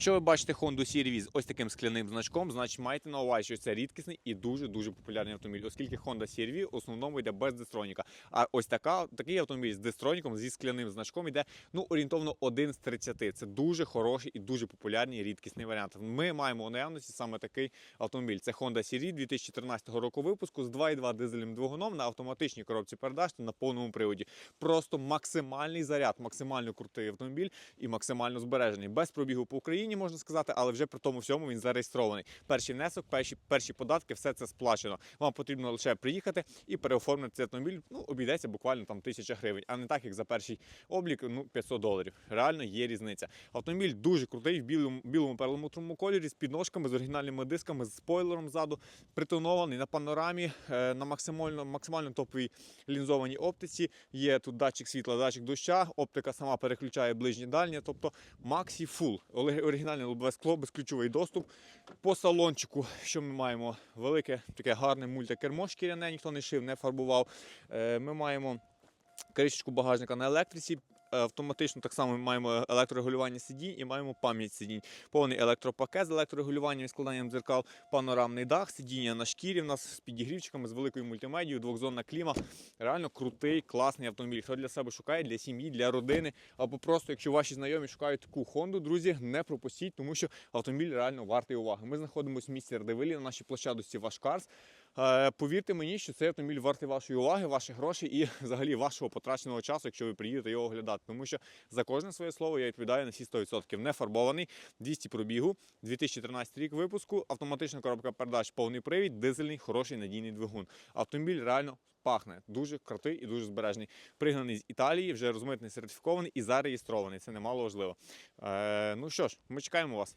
Якщо ви бачите Honda CR-V з ось таким скляним значком, значить маєте на увазі, що це рідкісний і дуже дуже популярний автомобіль, оскільки Honda CR-V в основному йде без дистроніка. А ось така такий автомобіль з дистроніком зі скляним значком йде ну орієнтовно один з 30. Це дуже хороший і дуже популярний рідкісний варіант. Ми маємо у наявності саме такий автомобіль. Це Honda CR-V 2014 року випуску з 2.2 дизельним двигуном на автоматичній коробці передач та на повному приводі. Просто максимальний заряд, максимально крутий автомобіль і максимально збережений. Без пробігу по Україні можна сказати, але вже при тому всьому він зареєстрований. Перший внесок, перші, перші податки, все це сплачено. Вам потрібно лише приїхати і переоформити цей автомобіль. Ну обійдеться буквально там тисяча гривень, а не так як за перший облік ну 500 доларів. Реально є різниця. Автомобіль дуже крутий в білому білому перламутровому кольорі з підножками, з оригінальними дисками, з спойлером ззаду, притонований на панорамі, е, на максимально максимально топовій лінзованій оптиці. Є тут датчик світла, датчик доща, оптика сама переключає ближні дальні, тобто Maxi Full. Оригінальне лобове скло, безключовий доступ. По салончику, що ми маємо? Велике, таке гарне мультикермо шкіряне, ніхто не шив, не фарбував. Е, Ми маємо кришечку багажника на електриці. Автоматично так само маємо електрорегулювання сидінь і маємо пам'ять сидінь. Повний електропакет з електрорегулюванням і складанням дзеркал, панорамний дах, сидіння на шкірі в нас з підігрівчиками, з великою мультимедією, двохзонна кліма. Реально крутий, класний автомобіль. Хто для себе шукає, для сім'ї, для родини, або просто, якщо ваші знайомі шукають таку Хонду, друзі, не пропустіть, тому що автомобіль реально вартий уваги. Ми знаходимося в місті Радивилі на нашій площадості Вашкарс. Е, Повірте мені, що цей автомобіль вартий вашої уваги, ваших грошей і взагалі вашого потраченого часу, якщо ви приїдете його оглядати. Тому що за кожне своє слово я відповідаю на всі 100%. Не фарбований, 200 пробігу, 2013 рік випуску, автоматична коробка передач, повний привід, дизельний, хороший надійний двигун. Автомобіль реально пахне дуже крутий і дуже збережний. Пригнаний з Італії, вже розмитний, сертифікований і зареєстрований. Це немало важливо. Е, ну що ж, ми чекаємо вас.